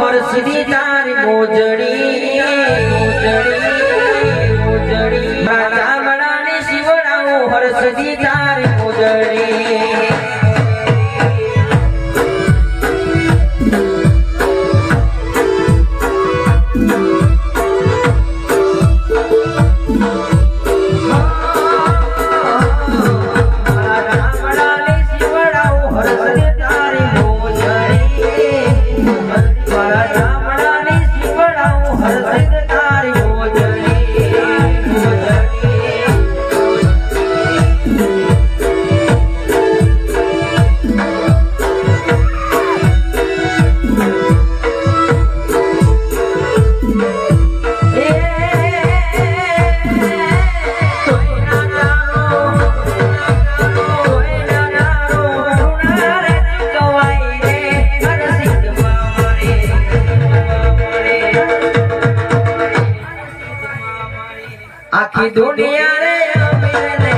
હરસદી તારી મોજડી મોજડી મોજડી. માતા મણાને શિવડાવું હરસદી તારી આખી દુનિયા રે અમે